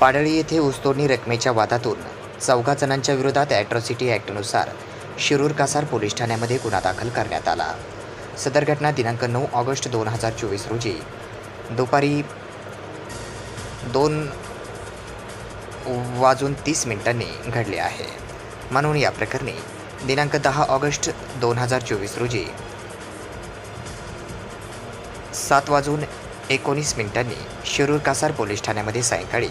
पाडळी येथे ऊसतोडणी रकमेच्या वादातून चौघा जणांच्या विरोधात ॲट्रॉसिटी ॲक्टनुसार शिरूर कासार पोलीस ठाण्यामध्ये गुन्हा दाखल करण्यात आला. सदर घटना दिनांक नऊ ऑगस्ट दोन हजार चोवीस रोजी. दुपारी दोन वाजून तीस मिनिटांनी घडले आहे. म्हणून या प्रकरणी दिनांक दहा ऑगस्ट दोन हजार चोवीस रोजी. सात वाजून एकोणीस मिनिटांनी शिरूर कासार पोलीस ठाण्यामध्ये सायंकाळी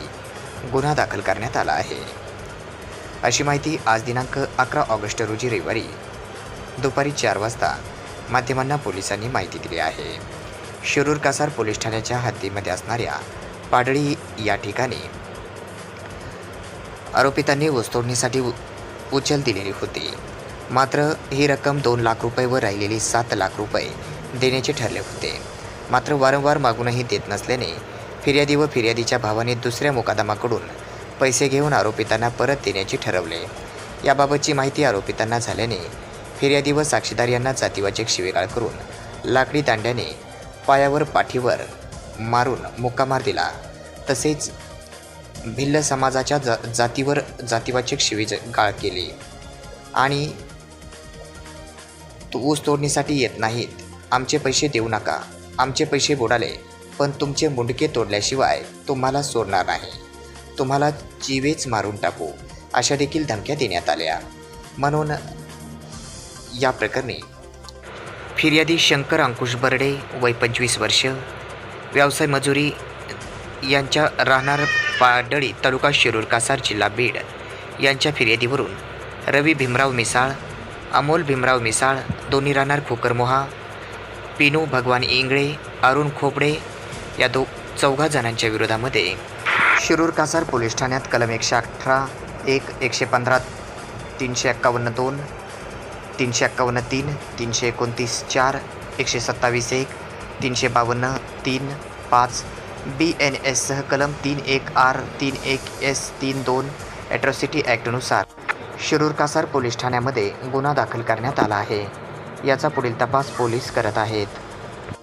गुन्हा दाखल करण्यात आला आहे. अशी माहिती आज दिनांक अकरा ऑगस्ट रोजी रविवारी दुपारी चार वाजता माध्यमांना पोलिसांनी माहिती दिली आहे. शिरूर कासार पोलीस ठाण्याच्या हद्दीमध्ये असणाऱ्या पाडळी या ठिकाणी आरोपितांनी वस्तोडणीसाठी उ- उचल दिलेली होती. मात्र ही रक्कम दोन लाख रुपये व राहिलेली सात लाख रुपये देण्याचे ठरले होते. मात्र वारंवार मागूनही देत नसल्याने फिर्यादी व फिर्यादीच्या भावाने दुसऱ्या मुकादमाकडून पैसे घेऊन आरोपितांना परत देण्याचे ठरवले. याबाबतची माहिती आरोपितांना झाल्याने फिर्यादी व साक्षीदार यांना जातीवाचक शिवेगाळ करून लाकडी दांड्याने पायावर पाठीवर मारून मुक्कामार दिला. तसेच भिल्ल समाजाच्या जा जातीवर जातीवाचक शिवी गाळ केली. आणि तू ऊस तोडणीसाठी येत नाहीत. आमचे पैसे देऊ नका. आमचे पैसे बुडाले. पण तुमचे मुंडके तोडल्याशिवाय तुम्हाला सोडणार नाही. तुम्हाला जीवेच मारून टाकू अशा देखील धमक्या देण्यात आल्या. म्हणून या प्रकरणी फिर्यादी शंकर अंकुश बर्डे वय पंचवीस वर्ष व्यवसाय मजुरी यांच्या राहणार पाडळी तालुका शिरूर कासार जिल्हा बीड यांच्या फिर्यादीवरून रवी भीमराव मिसाळ अमोल भीमराव मिसाळ दोन्ही राहणार खोकरमोहा पिनू भगवान इंगळे अरुण खोपडे या दो चौघा जणांच्या विरोधामध्ये. शिरूर कासार पोलीस ठाण्यात कलम एकशे अठरा एक एकशे पंधरा तीनशे एक्कावन्न दोन तीनशे एक्कावन्न तीन तीनशे एकोणतीस चार एकशे सत्तावीस एक तीनशे बावन्न तीन पाच बी एन एससह कलम तीन एक आर तीन एक एस तीन दोन ॲट्रॉसिटी ॲक्टनुसार शिरूर कासार पोलीस ठाण्यामध्ये गुन्हा दाखल करण्यात आला आहे. याचा पुढील तपास पोलीस करत आहेत.